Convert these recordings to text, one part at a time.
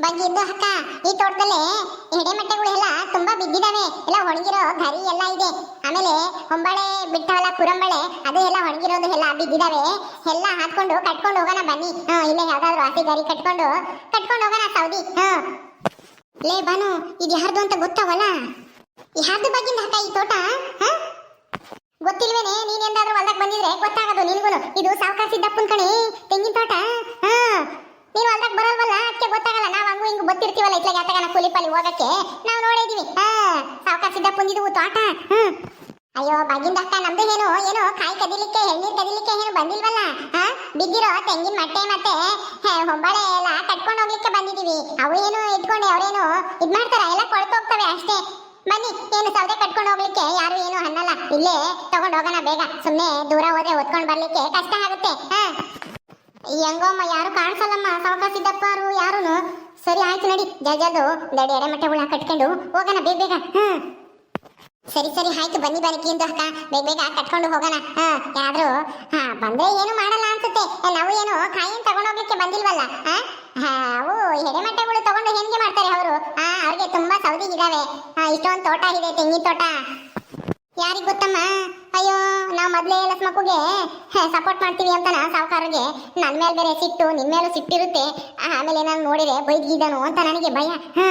ಬಂದಿದ್ದು ಅಕ್ಕ ಈ ತೋಟದಲ್ಲಿ ಎಡೆಮೆಟ್ಟೆಗಳು ಎಲ್ಲ ತುಂಬಾ ಬಿದ್ದಿದಾವೆ. ಎಲ್ಲ ಒಣಗಿರೋ ಗರಿ ಎಲ್ಲ ಇದೆ. ಆಮೇಲೆ ಹೊಂಬಳೆ ಬಿಟ್ಟವಲ್ಲ ಕುರಂಬಳೆ, ಅದು ಎಲ್ಲ ಒಣಗಿರೋದು ಎಲ್ಲ ಬಿದ್ದಿದಾವೆ. ಎಲ್ಲ ಹಾಕೊಂಡು ಕಟ್ಕೊಂಡು ಹೋಗೋಣ ಬನ್ನಿ. ಹಾ, ಇಲ್ಲ ಯಾವ್ದಾದ್ರು ಹಸಿ ಗರಿ ಕಟ್ಕೊಂಡು ಕಟ್ಕೊಂಡು ಹೋಗೋಣ ಸೌದಿ. ಹಾ. ಲೇ ಬಾನು ಇದು ಯಾರ್ದು ಅಂತ ಗೊತ್ತಾವಲ್ಲ? ಯಾರ್ದು ಬಗ್ಗಿಂದ ಅಕ್ಕ ಈ ತೋಟ? ಹಾ? ಗೊತ್ತಿಲ್ವೇನೆ? ನೀನ್ ಎಂದಾದ್ರೂ ಹೊಲ್ದಾಗ ಬಂದಿದ್ರೆ ಗೊತ್ತಾಗೋದು ನಿನ್ಗೂನು. ಇದು ಸಾವಕಾಶ ಸಿದ್ದಪ್ಪನ್ ಕಣೆ, ತೆಂಗಿನ ತೋಟ. ಹಾ. ನೀನ್ ಹೊಲ್ದಾಗ ಬರಲ್ವಲ್ಲ? ಅದಕ್ಕೆ ಗೊತ್ತಾಗಲ್ಲ. ನಾವು ಹಂಗು ಹಿಂಗು ಗೊತ್ತಿರ್ತೀವಲ್ಲ ಯಾತಗಾನ ಕೂಲಿ ಪಾಲಿ ಹೋಗಕ್ಕೆ. ನಾವು ನೋಡಿದೀವಿ ಹಾ ಸಾವಕಾಶ ಸಿದ್ದಪ್ಪನ್ ಇದು ತೋಟ. ಹ್ಮ್. ಅಯ್ಯೋ, ಬಾಗಿಂದ ಅಕ್ಕ ನಮ್ದು ಏನು? ಏನು ಕಾಯಿ ಕದಿಲಿಕ್ಕೆ ಎಳ್ನೀರ್ ಕದಿಲಿಕ್ಕೆ ಏನು ಬಂದಿಲ್ವಲ್ಲ? ಹಾ, ಬಿದ್ದಿರೋ ತೆಂಗಿನ ಮಟ್ಟೆ ಮತ್ತೆ ಹೊಂಬಾಳೆ ಎಲ್ಲ ಕಟ್ಕೊಂಡು ಹೋಗ್ಲಿಕ್ಕೆ ಬಂದಿದೀವಿ. ಅವು ಏನು ಇಟ್ಕೊಂಡು ಅವ್ರೇನು ಇದ್ ಮಾಡ್ತಾರ? ಎಲ್ಲ ಕೊಳ್ತು ಹೋಗ್ತವೆ ಅಷ್ಟೇ. ಬನ್ನಿ, ಏನು ಸೌದೆ ಕಟ್ಕೊಂಡು ಹೋಗ್ಲಿಕ್ಕೆ? ಯಾರು ಏನು ಅನ್ನಲ್ಲ. ಇಲ್ಲೇ ತಗೊಂಡು ಹೋಗೋಣ ಬೇಗ. ಸುಮ್ಮನೆ ದೂರ ಹೋದ್ರೆ ಹೊತ್ಕೊಂಡು ಬರ್ಲಿಕ್ಕೆ ಕಷ್ಟ ಆಗುತ್ತೆ. ಹಾ. ಹೆಂಗೋಮ್ಮ, ಯಾರು ಕಾಣಿಸಲ್ಲಮ್ಮ? ಸಾವಕಾಶ ಸಿದ್ದಪ್ಪರು ಯಾರುನು? ಸರಿ, ಆಯ್ತು ನಡಿ. ಜಲ್ಜಲ್ದು ದಡಿ ಎಡೆಮಟ್ಟೆಗಳ ಕಟ್ಕೊಂಡು ಹೋಗೋಣ, ಬೇಗ ಬೇಗ. ಹ್ಞೂ ಸರಿ ಸರಿ, ಆಯ್ತು. ಬನ್ನಿ ಬನ್ನಿ ಅಂತ ಅಕ್ಕ. ಬೇಗ ಬೇಗ ಕಟ್ಕೊಂಡು ಹೋಗೋಣ. ಹಾ ಯಾರು ಹಾ, ಬಂದ್ರೆ ಏನು ಮಾಡಲ್ಲ ಅನ್ಸುತ್ತೆ. ನಾವು ಏನು ಕಾಯಿನ್ ತಗೊಂಡೋಗ್ಲಿಕ್ಕೆ ಬಂದಿಲ್ವಲ್ಲ? ಹಾ? ಅವು ಎಡೆಮಟ್ಟೆಗಳು ತಗೊಂಡು ಹೆಂಗೆ ಮಾಡ್ತಾರೆ ಅವರು. ಹಾ, ಅವ್ರಿಗೆ ತುಂಬಾ ಸೌದಿ ಇದಾವೆ. ಇಷ್ಟೊಂದು ತೋಟ ಇದೆ, ತೆಂಗಿನ ತೋಟ. ಯಾರಿಗ್ ಗೊತ್ತಮ್ಮ? ಅಯ್ಯೋ, ನಾವು ಮೊದ್ಲೇ ಲಕ್ಷ್ಮಕ್ಕುಗೆ ಸಪೋರ್ಟ್ ಮಾಡ್ತೀವಿ ಅಂತ ನಾ ಸಾವುಕಾರರಿಗೆ. ನನ್ನ ಮೇಲೆ ಬೇರೆ ಸಿಟ್ಟು ನಿನ್ನ ಮೇಲೂ ಸಿಟ್ಟಿರುತ್ತೆ. ಆಮೇಲೆ ನಾನು ನೋಡಿದೆ ಬೈದ್ಗಿದ್ದಾನು ಅಂತ ನನಗೆ ಭಯ. ಹಾ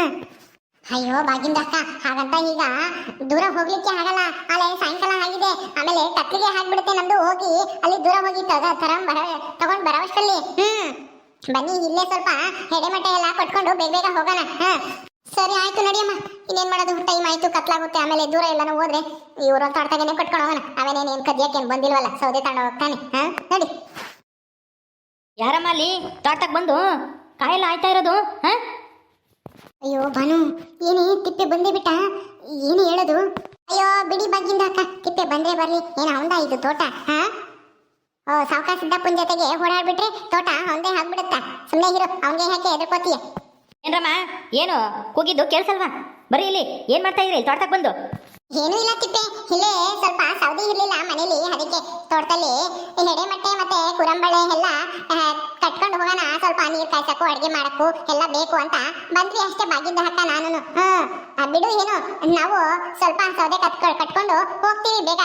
ಅಯ್ಯೋ, ಬಾಗಿಂದ ಅಕ್ಕ, ಹಾಗಂತ ಈಗ ದೂರ ಹೋಗ್ಲಿಕ್ಕೆ ಆಗಲ್ಲ. ಅಲ್ಲೇ ಸಾಯಂಕಾಲ ಆಗಿದೆ. ಆಮೇಲೆ ಕತ್ಲಿಗೆ ಹಾಕ್ಬಿಡುತ್ತೆ ನಮ್ದು ಹೋಗಿ. ಅಲ್ಲಿ ದೂರ ಹೋಗಿ ತಗ ತರಂ ಬರ, ತಗೊಂಡ್ ಬರೋಷ್ಟಲ್ಲಿ ಹ್ಮ್. ಬನ್ನಿ, ಇಲ್ಲೇ ಸ್ವಲ್ಪ ಹೆಡೆಮಟ್ಟೆ ಎಲ್ಲ ಕೊಟ್ಕೊಂಡು ಬೇಗ ಬೇಗ ಹೋಗೋಣ. ಹಾ ಸರಿ ಆಯ್ತು ನಡಿಯಮ್ಮ. ಇನ್ನೇನ್ ಮಾಡೋದು? ಟೈಮ್ ಆಯ್ತು ಕತ್ಲಾಗುತ್ತೆ. ಆಮೇಲೆ ದೂರ ಎಲ್ಲಾನು ಹೋದ್ರೆ. ಇವ್ರ ತೋಟದಾಗೇನೆ ಕಟ್ಕೊಂಡು ಹೋಗೋಣ. ಅವನೇ ಏನ್ ಕದಿಯಕ್ಕೆ ಏನ್ ಬಂದಿಲ್ವಲ್ಲ ಸೌದೆ ತಗೊಂಡು ಹೋಗ್ತಾನೆ ಹಾ? ನಡಿ. ಯಾರಮ್ಮ ಅಲ್ಲಿ? ತೋಟಕ್ಕೆ ಬಂದು? ಕಾಯೆಲ್ಲ ಆಯ್ತಾ ಇರೋದು? ಹಾ? ಅಯ್ಯೋ ಬಾನು ಏನೇ ತಿಪ್ಪೆ ಬಂದೇ ಬಿಟ್ಟ? ಏನು ಹೇಳೋದು? ಅಯ್ಯೋ ಬಿಡಿ ಬಗ್ಗಿಂದ ಅಕ್ಕ. ತಿಪ್ಪೆ ಬಂದ್ರೆ ಬರ್ಲಿ. ಏನ ಅವಂದ ಇದು ತೋಟ? ಹಾ? ಓ ಸಾವಕಾಶ ಸಿದ್ದಪ್ಪನ ಜೊತೆಗೆ ಓಡಾಡ್ಬಿಟ್ರೆ ತೋಟ ಅವಂದೇ ಆಗ್ಬಿಡುತ್ತಾ? ಸುಮ್ಮನೆ ಇರು ಅವನಿಗೆ ಯಾಕೆ ಎದುರ್ಕೋತೀಯ ಏನ್ರಮ್ಮ? ಏನು? ಕೂಗಿದ್ದು ಕೇಳಿಸಲ್ವಾ ಬರೀ ಇಲ್ಲಿ ಏನ್ ಮಾಡ್ತಾ ಇದ್ರಿ? ತೋಟಕ್ಕೆ ಬಂದು. ಏನೂ ಇಲ್ಲ ತಿಪ್ಪೆ ಇಲ್ಲೇ ಸ್ವಲ್ಪ ಸೌದಿ ಇರ್ಲಿಲ್ಲ ಮನೇಲಿ ಅದಕ್ಕೆ ತೋಟದಲ್ಲಿ ಹೆಡೆಮಟ್ಟೆ ಮತ್ತೆ ಕುರಂಬಳೆ ಎಲ್ಲ ಕಟ್ಕೊಂಡು ಹೋಗೋಣ. ಸ್ವಲ್ಪ ನೀರ್ ಕಾಯ್ಸಕ್ಕೂ ಅಡ್ಗೆ ಮಾಡಕ್ಕೂ ಎಲ್ಲ ಬೇಕು ಅಂತ ಬಂದ್ವಿ ಅಷ್ಟೇ ಬಾಗಿಂದ ಹಕ್ಕ ನಾನು ಹ್ಮ್ ಬಿಡು ಏನು. ನಾವು ಸ್ವಲ್ಪ ಸೌದೆ ಕಟ್ಕೊ ಕಟ್ಕೊಂಡು ಹೋಗ್ತೀವಿ ಬೇಗ.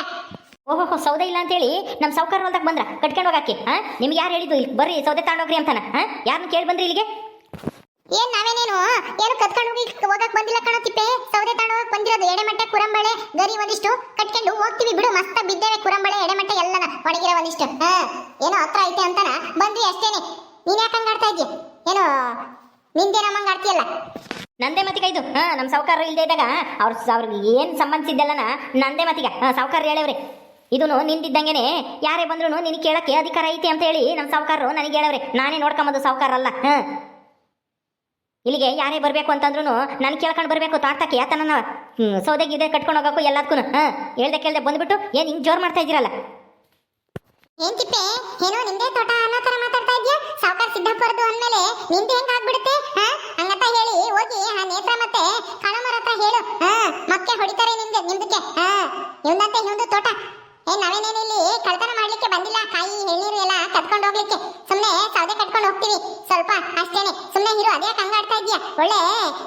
ಓಹೋ ಸೌದೆ ಇಲ್ಲ ಅಂತೇಳಿ ನಮ್ಮ ಸೌಕರ್ಯ ಹೊಲ್ದಾಗ ಬಂದ್ರ? ಕಟ್ಕೊಂಡು ಹೋಗಾಕಿ ಹಾ ನಿಮ್ಗೆ ಯಾರು ಹೇಳಿದ್ದು ಇಲ್ಲಿ? ಬರ್ರಿ ಸೌದೆ ತಗೊಂಡೋಗ್ರಿ ಅಂತಾನ ಹಾ ಯಾರನ್ನ ಕೇಳಿ ಬಂದ್ರಿ ಇಲ್ಲಿಗೆ? ಏನ್ ನಾವೇನೇನು ಏನು ಕತ್ಕೊಂಡು ಹೋಗಿ ಹೋಗಕ್ ಬಂದಿಲ್ಲ ಕಣೋ ತಿಪ್ಪೆ? ಸೌದೆ ತಾಣ ಹೋಗಕ್ ಬಂದಿರೋದು ಎಡೆಮಟ್ಟೆ ಕುರಂಬಳೆ, ಗರಿ ಒಂದಿಷ್ಟು. ಕಟ್ಕೊಂಡು ಹೋಗ್ತೀವಿ ಬಿಡು, ಮಸ್ತ ಬಿದ್ದೇವೆ ಕುರಂಬಳೆ, ಎಡೆಮಟ್ಟೆ ಎಲ್ಲನ, ಒಣಗಿರೋ ಒಂದಿಷ್ಟು. ಏನೋ ಹತ್ರ ಐತೆ ಅಂತಾನ? ಬಂದ್ವಿ ಅಷ್ಟೇನೆ. ನೀನ್ ಯಾಕೆ ಹಂಗಾಡ್ತಾ ಇದ್ಯ? ಏನೋ, ನಿಂದೇನ ಹಂಗಾಡ್ತೀಯಲ್ಲ ನಂದೇ ಮತಿಗ ಇದು. ಹಾ ನಮ್ಮ ಸಾವುಕಾರ ಇಲ್ಲದೆ ಇದ್ದಾಗ, ಅವ್ರ ಅವ್ರಿಗೆ ಏನು ಸಂಬಂಧಿಸಿದ್ದಲ್ಲನ ನಂದೇ ಮತಿಗ ಸಾವುಕಾರ ಹೇಳವ್ರಿ. ಇದನ್ನು ನಿಂದಿದ್ದಂಗೆನೆ, ಯಾರೇ ಬಂದ್ರು ನಿನಗೆ ಕೇಳಕ್ಕೆ ಅಧಿಕಾರ ಐತಿ ಅಂತ ಹೇಳಿ ನಮ್ಮ ಸಾವುಕಾರರು ನನಗೆ ಹೇಳವ್ರಿ. ನಾನೇ ನೋಡ್ಕೊಂಬದು ಸಾವುಕಾರ ಅಲ್ಲ ಹಾ. ಇಲ್ಲಿಗೆ ಯಾರೇ ಬರಬೇಕು ಅಂತಂದ್ರೂ ನಾನು ಕೇಳ್ಕೊಂಡು ಬರಬೇಕು ತಾಡ್ತಕ್ಕೆ ಯಾತನ ಇದೆ ಕಟ್ಕೊಂಡು ಹೋಗಕ್ಕೂ ಎಲ್ಲದಕ್ಕೂ ಹಾಂ, ಹೇಳ್ದೆ ಕೇಳ್ದೆ ಬಂದ್ಬಿಟ್ಟು ಏನು ಹಿಂಗೆ ಜೋರು ಮಾಡ್ತಾ ಇದ್ದೀರಲ್ಲ? ಏನ್ ತಿಪ್ಪೆ, ಏನೋ ನಿಂದೇ ತೋಟ ಅನ್ನೋ ತರ ಮಾತಾಡ್ತಾ ಇದ್ಯಾ? ಸಾವುಕಾರ ಸಿದ್ದಪ್ಪರದು ಅಂದ್ಮೇಲೆ ನಿಂದು ಹೆಂಗ್ ಆಗ್ಬಿಡುತ್ತೆ ಹಂಗಂತ ಹೇಳಿ ಹೋಗಿ ಆ ನೇತ್ರ ಮತ್ತೆ ಕಣಮರ ಹತ್ರ ಹೇಳು, ಹಾ? ಮತ್ತೆ ಹೊಡಿತಾರೆ ನಿಮ್ದು ನಿಮ್ದಕ್ಕೆ, ಹಾ? ಇವಂದಂತೆ ಇವಂದು ತೋಟ. ಏ, ನಾವೇನೇನಿಲ್ಲಿ ಕಳ್ತನ ಮಾಡ್ಲಿಕ್ಕೆ ಬಂದಿಲ್ಲ, ಕಾಯಿ, ಎಳ್ನೀರು ಎಲ್ಲ ಕಟ್ಕೊಂಡು ಹೋಗ್ಲಿಕ್ಕೆ. ಕಟ್ಕೊಂಡು ಹೋಗ್ತೀವಿ. ಸ್ವಲ್ಪ ಅಷ್ಟೇನೆ. ಸುಮ್ಮನೆ ಇರು, ಅದೇ ಹಂಗಾಡ್ತಾ ಇದೀಯ ಒಳ್ಳೆ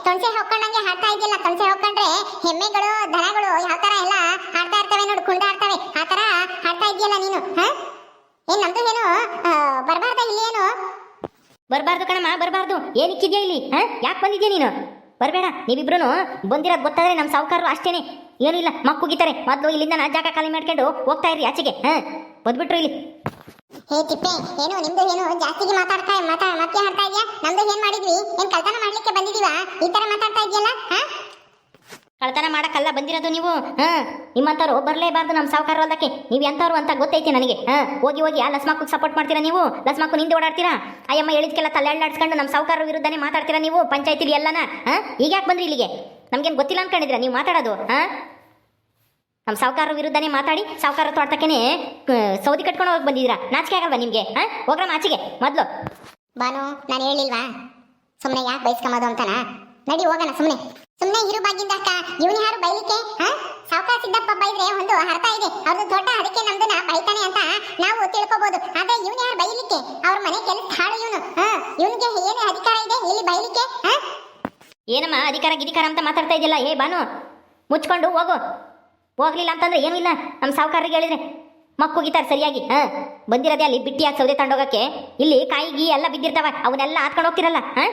ತೊಣಸೆ ಹೊಕ್ಕೊಂಡಂಗೆ ಹಾಡ್ತಾ ಇದೆಯಲ್ಲ ತೊಣಸೆ ಹಾಕೊಂಡ್ರೆ ಹೆಮ್ಮೆಗಳು, ದನಗಳು ಯಾವ ತರ ಎಲ್ಲ ಹಾಡ್ತಾ ಇರ್ತವೆ ನೋಡು ಕುಂಡ ಆ ತರ ಹಾಡ್ತಾ ಇದೆಯಲ್ಲ ನೀನು, ಹಾ? ಏನ್ ನಮ್ದು ಏನು ಬರಬಾರ್ದ ಇಲ್ಲಿ ಏನು? ಬರಬಾರ್ದು ಕಣಮ್ಮ, ಬರಬಾರ್ದು. ಏನಿಕ್ಕಿದ್ಯಾ ಇಲ್ಲಿ, ಹಾ? ಯಾಕೆ ಬಂದಿದ್ಯಾ ನೀನು? ಬರಬೇಡ ನೀವಿಬ್ರು ಬಂದಿರೋದು ಗೊತ್ತಾದ್ರೆ ನಮ್ಮ ಸಾವುಕಾರರು ಅಷ್ಟೇನೆ. ಏನಿಲ್ಲ ಮಕ್ಕುಗಿತಾರೆ ಮೊದಲು ಇಲ್ಲಿಂದ ನಾ ಜಾಗ ಖಾಲಿ ಮಾಡ್ಕೊಂಡು ಹೋಗ್ತಾ ಇರ್ರಿ ಆಚೆಗೆ, ಹಾ? ಬಂದ್ಬಿಟ್ರು ಇಲ್ಲಿ. ಹೇ ತಿಪ್ಪೆ, ಏನು ನಿಮ್ದು ಏನು ಜಾಸ್ತಿಗೆ ಮಾತಾಡ್ತಾ ಮಾತಾ ಮತ್ತೆ ಆಡ್ತಾ ಇದೆಯಾ? ನಮ್ದು ಏನ್ ಮಾಡಿದ್ವಿ? ಏನ್ ಕಳ್ತನ ಮಾಡ್ಲಿಕ್ಕೆ ಬಂದಿದೀವ? ಈ ತರ ಮಾತಾಡ್ತಾ ಇದೆಯಲ್ಲ, ಹಾ? ಕಳ್ತನ ಮಾಡಕ್ಕಲ್ಲ ಬಂದಿರೋದು ನೀವು, ಹಾ? ನಿಮ್ಮಂಥವ್ರು ಬರಲೇಬಾರ್ದು ನಮ್ಮ ಸಾವುಕಾರ ಹೊಲ್ದಕ್ಕೆ ನೀವು ಎಂತವ್ರು ಅಂತ ಗೊತ್ತೈತಿ ನನಗೆ, ಹಾ? ಹೋಗಿ ಹೋಗಿ ಆ ಲಸ್ಮಾಕು ಸಪೋರ್ಟ್ ಮಾಡ್ತೀರಾ ನೀವು? ಲಸ್ಮಾಕು ನಿಂದೆ ಓಡಾಡ್ತೀರಾ? ಅಯ್ಯಮ್ಮ ಹೇಳಿದ್ಕೆಲ್ಲ ನಡ್ಸ್ಕೊಂಡು ನಮ್ಮ ಸಾವುಕಾರ ವಿರುದ್ಧನೇ ಮಾತಾಡ್ತೀರಾ ನೀವು, ಪಂಚಾಯತಿಲಿ ಎಲ್ಲನ, ಹಾ? ಈಗ ಯಾಕೆ ಬಂದ್ರಿ ಇಲ್ಲಿಗೆ? ನಮ್ಗೇನು ಗೊತ್ತಿಲ್ಲ ಅನ್ಕೊಂಡಿದ್ದೀರಾ ನೀವು ಮಾತಾಡೋದು, ಹಾ? ನಮ್ಮ ಸಾವುಕಾರ ವಿರುದ್ಧನೇ ಮಾತಾಡಿ ಸಾವುಕಾರ ತೋಟಕ್ಕೇನೆ ಸೌದಿ ಕಟ್ಕೊಂಡು ಹೋಗಿ ಬಂದಿದ್ರ ನಾಚಿಕೆ ಆಗಲ್ವಾ ನಿಮಗೆ ಹಾ ಹೋಗ್ರಮ್ಮ ಆಚೆಗೆ ಮೊದಲು. ಬಾನು ನಾನು ಹೇಳಿಲ್ವಾ? ಸುಮ್ಮನೆ ಯಾಕೆ ಬಯಸ್ಕೊಂಬೋದು ಅಂತನಾ? ನಡಿ ಹೋಗೋಣ ಸುಮ್ಮನೆ ಸುಮ್ಮನೆ ಇರು ಬಾಗಿಂದ ಅಕ್ಕ. ಇವನು ಯಾರು ಬೈಲಿಕ್ಕೆ ಹಾ ಸಾವುಕಾರ ಸಿದ್ದಪ್ಪ ಬೈದ್ರೆ ಒಂದು ಅರ್ಥ ಇದೆ. ಅವ್ರದ್ದು ತೋಟ ಅದಕ್ಕೆ ನಮ್ದನ್ನ ಬೈತಾನೆ ಅಂತ ನಾವು ತಿಳ್ಕೊಬಹುದು ಆದ್ರೆ ಇವನು ಯಾರು ಬೈಲಿಕ್ಕೆ? ಅವ್ರ ಮನೆ ಕೆಲಸ ಹಾಳು ಇವನು ಹಾ ಇವನಿಗೆ ಏನು ಅಧಿಕಾರ ಇದೆ ಇಲ್ಲಿ ಬೈಲಿಕ್ಕೆ ಹಾ ಏನಮ್ಮ ಅಧಿಕಾರ ಗಿಧಿಕಾರ ಅಂತ ಮಾತಾಡ್ತಾ ಇದೆಯಲ್ಲ? ಏ ಬಾನು ಮುಚ್ಕೊಂಡು ಹೋಗು. ಹೋಗ್ಲಿಲ್ಲ ಅಂತಂದ್ರೆ ಏನೂ ಇಲ್ಲ. ನಮ್ಮ ಸಾವುಕಾರರಿಗೆ ಹೇಳಿದ್ರೆ ಮಕ್ಕೋಗಿತಾರೆ ಸರಿಯಾಗಿ ಹಾ ಬಂದಿರೋದೇ ಅಲ್ಲಿ ಬಿಟ್ಟಿಯಾಗಿ ಸೌದೆ ತಗೊಂಡೋಗಕ್ಕೆ ಇಲ್ಲಿ ಕಾಯಿ ಗೀ ಎಲ್ಲ ಬಿದ್ದಿರ್ತಾವ ಅವನ್ನೆಲ್ಲ ಹಾಕೊಂಡು ಹೋಗ್ತಿರಲ್ಲ ಹಾ?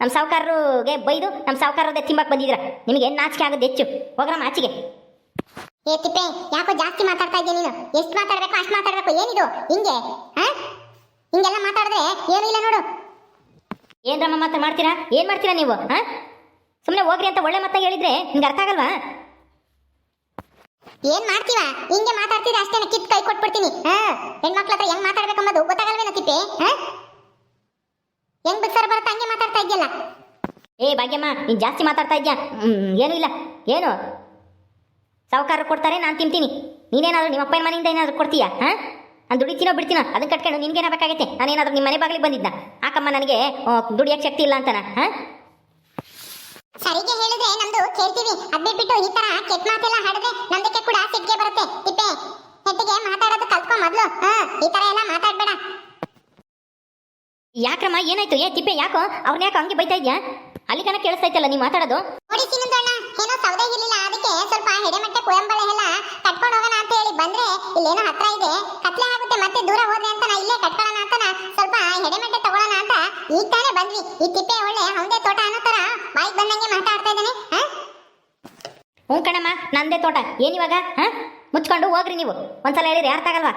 ನಮ್ಮ ಸಾವುಕಾರರಿಗೆ ಬೈದು ನಮ್ಮ ಸಾವುಕಾರದೇ ತಿಂಬಕ್ಕೆ ಬಂದಿದ್ರ ನಿಮಗೆ ನಾಚಿಕೆ ಆಗೋದು ಹೆಚ್ಚು. ಹೋಗ್ರಮ್ಮ ಆಚೆಗೆ. ಏ ತಿಪ್ಪೆ ಯಾಕೋ ಜಾಸ್ತಿ ಮಾತಾಡ್ತಾ ಇದ್ದೆ ನೀನು? ಎಷ್ಟು ಮಾತಾಡ್ಬೇಕು ಅಷ್ಟು ಮಾತಾಡ್ಬೇಕು ಏನಿದು? ಹಿಂಗೆ ಹಾ? ಹಿಂಗೆಲ್ಲ ಮಾತಾಡಿದ್ರೆ ಏನೂ ಇಲ್ಲ ನೋಡು. ಏನ್ರಮ್ಮ ಮಾತ್ರ ಮಾಡ್ತೀರಾ? ಏನು ಮಾಡ್ತೀರಾ ನೀವು ಹಾ? ಸುಮ್ಮನೆ ಹೋಗ್ರಿ ಅಂತ ಒಳ್ಳೆ ಮತ್ತೆ ಹೇಳಿದ್ರೆ ನಿಮ್ಗೆ ಅರ್ಥ ಆಗಲ್ವಾ? ಏನ್ ಮಾಡ್ತೀವ? ಹಿಂಗೆ ಮಾತಾಡ್ತಿದ್ರೆ ಅಷ್ಟೇ ಕಿತ್ ಕೈ ಕೊಟ್ಬಿಡ್ತೀನಿ. ಹಾ? ಹೆಣ್ಮಕ್ಳ ಹತ್ರ ಹೆಂಗ್ ಮಾತಾಡ್ಬೇಕು ಅನ್ನೋದು ಗೊತ್ತಾಗಲ್ವೇನ ತಿಪ್ಪೆ? ಹಾ? ಹೆಂಗ್ ಬಿಡ್ಸರ್ ಬರುತ್ತೆ ಹಂಗೆ ಮಾತಾಡ್ತಾ ಇದೆಯಲ್ಲ ಏ, ಭಾಗ್ಯಮ್ಮ ನೀನು ಜಾಸ್ತಿ ಮಾತಾಡ್ತಾ ಇದ್ಯಾ? ಏನು ಇಲ್ಲ. ಏನು? ಸಾವುಕಾರ ಕೊಡ್ತಾರೆ, ನಾನು ತಿಂತೀನಿ. ನೀನೇನಾದರೂ ನಿಮ್ಮ ಅಪ್ಪನ ಮನೆಯಿಂದ ಏನಾದರೂ ಕೊಡ್ತೀಯಾ? ಹಾ? ನಾನು ದುಡಿತೀನೋ ಬಿಡ್ತೀನ? ಅದನ್ನ ಕಟ್ಕೊಂಡು ನಿನ್ಗೇನಾಗಬೇಕಾಗೈತೆ ನಾನೇನಾದರೂ ನಿಮ್ಮ ಮನೆ ಬಾಗಿಲಿಗೆ ಬಂದಿದ್ದ ಆಕಮ್ಮ ನನಗೆ ದುಡಿಯೋಕ್ಕೆ ಶಕ್ತಿ ಇಲ್ಲ ಅಂತಾನ? ಹಾಂ? ಸರಿಗೆ ಹೇಳಿದ್ರೆ ನಮ್ದು ಕೇಳ್ತೀವಿ. ಅದ್ ಬಿಟ್ಬಿಟ್ಟು ಈ ತರ ಕೆಟ್ಟ ಮಾತೆಲ್ಲ ಹಾಡಿದ್ರೆ ನಮ್ದಕ್ಕೆ ಕೂಡ ಸಿಟ್ಟಿಗೆ ಬರುತ್ತೆ. ತಿಪ್ಪೆ ಹೆಟ್ಟಿಗೆ ಮಾತಾಡೋದು ಕಲ್ತ್ಕೊ ಮೊದ್ಲು. ಹಾ ಈ ತರ ಎಲ್ಲ ಮಾತಾಡ್ಬೇಡ. ಯಾಕ್ರಮ್ಮ ಏನಾಯ್ತು? ಏ ತಿಪ್ಪೆ ಯಾಕೋ? ಅವ್ರನ್ನ ಯಾಕೋ ಹಂಗೆ ಬೈತಾ ಇದ್ಯಾ? ಅಲ್ಲಿ ಕಣ ಕೇಳಿಸ್ತಾ ಇತ್ತಲ್ಲ ನೀವು ಮಾತಾಡೋದು? ನೋಡಿ ಅಣ್ಣ ಏನೋ ಸೌದೆ ಇರ್ಲಿಲ್ಲ. ಅದಕ್ಕೆ ಸ್ವಲ್ಪ ಹೆಡೆಮಟ್ಟೆ ಕುಯಂಬಳೆ ಎಲ್ಲ ಕಟ್ಕೊಂಡು ಹೋಗೋಣ ಅಂತ ಹೇಳಿ ಬಂದ್ರೆ ಇಲ್ಲೇನೋ ಹತ್ರ ಇದೆ. ಕತ್ಲೆ ಆಗುತ್ತೆ ಮತ್ತೆ ದೂರ ಹೋದ್ರೆ ಅಂತ ನಾ ಇಲ್ಲೇ ಕಟ್ಕೊಳ್ಳೋಣ ಅಂತ ನಾ ಸ್ವಲ್ಪ ಹೆಡೆಮಟ್ಟೆ ತಗೊಳ್ಳೋಣ ಅಂತ ಈಗ ತಾನೇ ಬಂದ್ವಿ. ಈ ತಿಪ್ಪೆ ಒಳ್ಳೆ ಅವಂದೇ ತೋಟ ಅನ್ನೋ ತರ ಬಾಯಿಗೆ ಹಾ ಹ್ಞೂ ಕಣಮ್ಮ, ನಂದೇ ತೋಟ. ಏನಿವಾಗ ಹಾಂ? ಮುಚ್ಕೊಂಡು ಹೋಗ್ರಿ ನೀವು. ಒಂದ್ಸಲ ಹೇಳಿದ್ರೆ ಯಾರು ಆಗಲ್ವಾ?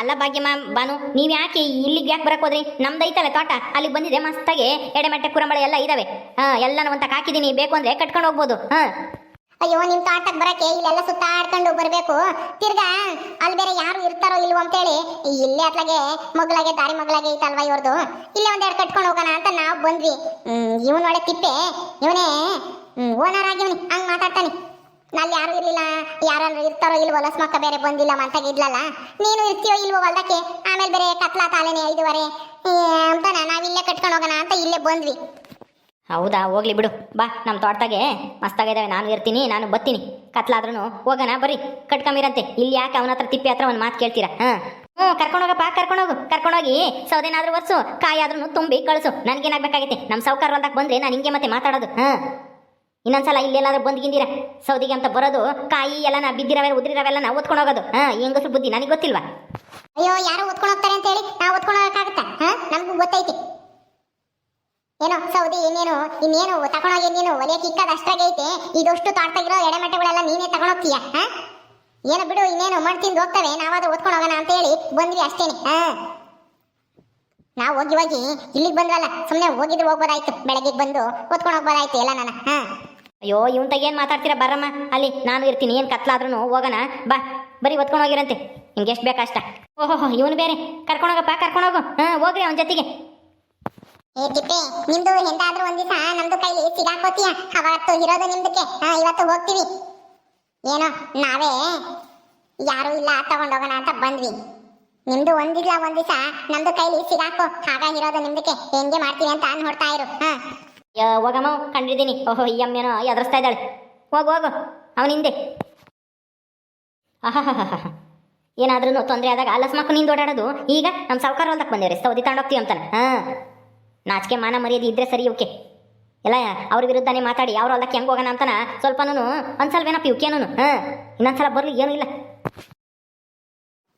ಅಲ್ಲ ಭಾಗ್ಯಮ್ಮ ಬಾನು ನೀವು ಯಾಕೆ ಇಲ್ಲಿಗೆ ಯಾಕೆ ಬರಕ್ ಹೋದ್ರಿ? ನಮ್ದು ಐತಲ್ಲ ತೋಟ. ಅಲ್ಲಿಗೆ ಬಂದಿದೆ ಮಸ್ತಾಗಿ ಎಡೆಮಟ್ಟೆ ಕುರಂಬಳೆ ಎಲ್ಲ ಇದಾವೆ. ಹಾಂ ಎಲ್ಲನೂ ಅಂತ ಹಾಕಿದ್ದೀನಿ ಬೇಕು ಅಂದ್ರೆ ಕಟ್ಕೊಂಡು ಹೋಗ್ಬೋದು. ಹಾಂ. ಅಯ್ಯೋ ನಿಮ್ಮ ತೋಟಕ್ಕೆ ಬರಕ್ಕೆ ಇಲ್ಲೆಲ್ಲ ಸುತ್ತಾಡ್ಕೊಂಡು ಬರಬೇಕು. ತಿರ್ಗಾ, ಅಲ್ಲಿ ಬೇರೆ ಯಾರು ಇರ್ತಾರೋ ಇಲ್ವೋ ಅಂತೇಳಿ ಇಲ್ಲೇ ಅತ್ಲಾಗೆ ಮಗ್ಲಾಗೆ, ದಾರಿ ಮಗ್ಲಾಗೆ ಐತಲ್ವಾ ಇವ್ರದ್ದು ಇಲ್ಲೇ ಒಂದೆರಡು ಕಟ್ಕೊಂಡು ಹೋಗೋಣ ಅಂತ ನಾವು ಬಂದ್ವಿ. ಇವನ್ ತಿಪ್ಪೆ. ಇವನೇ ಓನರ್ ಆಗಿವ್ನಿ, ಹಂಗ್ ಮಾತಾಡ್ತಾನೆ. ನಲ್ಲಿ ಯಾರು ಇರ್ಲಿಲ್ಲ ಯಾರು ಇರ್ತಾರೋ ಇಲ್ವೋ ಲಸ್ಮಕ್ಕ ಬೇರೆ ಬಂದಿಲ್ಲ, ಮಂತಾಗ ಇದ್ಲಲ್ಲ? ನೀನು ಇರ್ತೀಯೋ ಇಲ್ವೋ ಹೊಲ್ದಕ್ಕೆ? ಆಮೇಲೆ ಬೇರೆ ಕತ್ಲಾ ತಾಲೇನೆ ಐದುವರೆ. ಅಂತ ನಾವಿಲ್ಲೇ ಕಟ್ಕೊಂಡು ಹೋಗೋಣ ಅಂತ ಇಲ್ಲೇ ಬಂದ್ವಿ. ಹೌದಾ, ಹೋಗ್ಲಿ ಬಿಡು. ಬಾ ನಮ್ಮ ತೋಟದಾಗೆ ಮಸ್ತಾಗಿದ್ದಾವೆ ನಾನು ಇರ್ತೀನಿ, ನಾನು ಬತ್ತೀನಿ. ಕತ್ಲಾದ್ರೂ ಹೋಗೋಣ, ಬರ್ರಿ. ಕಟ್ಕೊಂಬಿರಂತೆ. ಇಲ್ಲಿ ಯಾಕೆ ಅವನ ಹತ್ರ ತಿಪ್ಪಿ ಹತ್ರ ಒಂದು ಮಾತು ಕೇಳ್ತೀರಾ? ಹಾಂ? ಹ್ಞೂ ಕರ್ಕೊಂಡೋಗಪ್ಪ ಕರ್ಕೊಂಡೋಗು ಕರ್ಕೊಂಡೋಗಿ ಸೌದೆನಾದ್ರೂ ವರ್ಸು ಕಾಯಿ ಆದ್ರೂ ತುಂಬಿ ಕಳಿಸು. ನನಗೇನಾಗಬೇಕಾಗೈತೆ? ನಮ್ಮ ಸಾವುಕಾರ ಹೊಲ್ದಾಗ ಬಂದ್ರೆ ನಾನು ಹಿಂಗೆ ಮತ್ತೆ ಮಾತಾಡೋದು. ಹಾಂ? ಇನ್ನೊಂದ್ಸಲ ಇಲ್ಲೆಲ್ಲಾದ್ರೂ ಬಂದ್ಗಿಂದಿರ ಸೌದಿಗೆ ಅಂತ ಬರೋದು, ಕಾಯಿ ಎಲ್ಲ ನಾ ಬಿದ್ದಿರವೆ ಉದ್ರಿರವೆಲ್ಲ ನಾವು ಓದ್ಕೊಂಡು ಹೋಗೋದು ಹಾಂ ಹೆಂಗಸ್ರು ಬುದ್ಧಿ ನನಗೆ ಗೊತ್ತಿಲ್ವಾ? ಅಯ್ಯೋ, ಯಾರೋ ಓದ್ಕೊಂಡು ಹೋಗ್ತಾರೆ ಅಂತ ಹೇಳಿ ನಾವು ಓದ್ಕೊಂಡು ಹೋಗಕ್ಕಾಗತ್ತಾ ಹಾ ಗೊತ್ತೈತಿ. ಏನೋ, ಸೌದಿ ಇನ್ನೇನು ಇನ್ನೇನು ತಗೊಂಡೋಗಿ ನೀನು ಒಲೆಯಕ್ಕೆ ಇಕ್ಕದ ಅಷ್ಟಾಗೆ ಐತೆ. ಇದಷ್ಟು ತಾಡ್ತಾಗಿರೋ ಎಡೆಮಟ್ಟೆಗಳೆಲ್ಲ ನೀನೇ ತಗೊಂಡೋಗ್ತೀಯ ಹಾ? ಏನೋ ಬಿಡು, ಇನ್ನೇನು ಮಾಡ್ತಿಂದು ಹೋಗ್ತವೆ, ನಾವಾದ್ರೂ ಓದ್ಕೊಂಡು ಹೋಗೋಣ ಅಂತ ಹೇಳಿ ಬಂದ್ವಿ ಅಷ್ಟೇನೆ. ಹಾ. ನಾವು ಹೋಗಿ ಹೋಗಿ ಇಲ್ಲಿಗೆ ಬಂದ್ರಲ್ಲ ಸುಮ್ಮನೆ ಹೋಗಿದ್ರು ಹೋಗ್ಬೋದಾಯ್ತು ಬೆಳಗ್ಗೆ ಬಂದು ಓದ್ಕೊಂಡು ಹೋಗ್ಬೋದಾಯ್ತು ಎಲ್ಲ ನಾನು ಹಾ. ಅಯ್ಯೋ ಇವಂತ ಏನು ಮಾತಾಡ್ತೀರಾ ಬರಮ್ಮ ಅಲ್ಲಿ ನಾನು ಇರ್ತೀನಿ, ಏನು ಕತ್ಲಾದ್ರೂ ಹೋಗೋಣ. ಬಾ, ಬರೀ ಒತ್ಕೊಂಡು ಹೋಗಿರಂತೆ. ನಿಮ್ಗೆ ಎಷ್ಟು ಅಷ್ಟ. ಓಹೋ ಇವನು ಬೇರೆ. ಕರ್ಕೊಂಡೋಗಪ್ಪ ಕರ್ಕೊಂಡೋಗು ಹಾಂ, ಹೋಗ್ರಿ ಅವನ ಜೊತೆಗೆ. ಏ, ತಿಪ್ಪೆ, ನಿಮ್ದು ಎಂದಾದ್ರೂ ಒಂದ್ ದಿವಸ ನಮ್ದು ಕೈಲಿ ಸಿಗಾಕೋತೀಯ? ಅವತ್ತು ಇರೋದು ನಿಮ್ದಕ್ಕೆ. ಹಾ, ಇವತ್ತು ಹೋಗ್ತೀವಿ. ಏನೋ, ನಾವೇ ಯಾರು ಇಲ್ಲ ತಗೊಂಡೋಗೋಣ ಅಂತ ಬಂದ್ವಿ. ನಿಮ್ದು ಒಂದಿಲ್ಲ ಒಂದ್ ದಿವಸ ನಮ್ದು ಕೈಲಿ ಸಿಗಾಕೋ. ಹಾಗಾಗಿರೋದು ನಿಮ್ದಕ್ಕೆ. ಹೆಂಗೆ ಮಾಡ್ತೀವಿ ಅಂತ ನೋಡ್ತಾ ಇರು. ಹಾ. ಹೋಗಮ್ಮ ಕಂಡಿದ್ದೀನಿ? ಓಹೋ, ಈ ಅಮ್ಮೇನೋ ಎದುರಿಸ್ತಾ ಇದ್ದಾಳೆ. ಹೋಗು ಹೋಗು. ಅವನ ಹಿಂದೆ. ಆಹಾ ಏನಾದ್ರೂ ತೊಂದರೆ ಆದಾಗ ಅಲಸ್ಮಕ್ಕು ನಿಂದು ಓಡಾಡೋದು? ಈಗ ನಮ್ಮ ಸಾವುಕಾರ ಹೊಲ್ದಕ್ಕೆ ಬಂದೇವ್ರಿ. ಸೌದಿ ತಗೊಂಡೋಗ್ತೀವಿ ಅಂತಾನೆ. ಹಾಂ. ನಾಚಿಕೆ, ಮಾನ ಮರ್ಯಾದೆ ಇದ್ರೆ ಸರಿ, ಓಕೆ. ಎಲ್ಲ, ಅವ್ರ ವಿರುದ್ಧನೇ ಮಾತಾಡಿ, ಅವ್ರ ಹೊಲಕ್ಕೆ ಹೆಂಗೆ ಹೋಗೋಣ ಅಂತಾನ? ಸ್ವಲ್ಪನೂ ಏನಪ್ಪ ಇವಕ್ಕೇನು ಹಾಂ. ಇನ್ನೊಂದ್ಸಲ ಬರಲಿ, ಏನೂ ಇಲ್ಲ.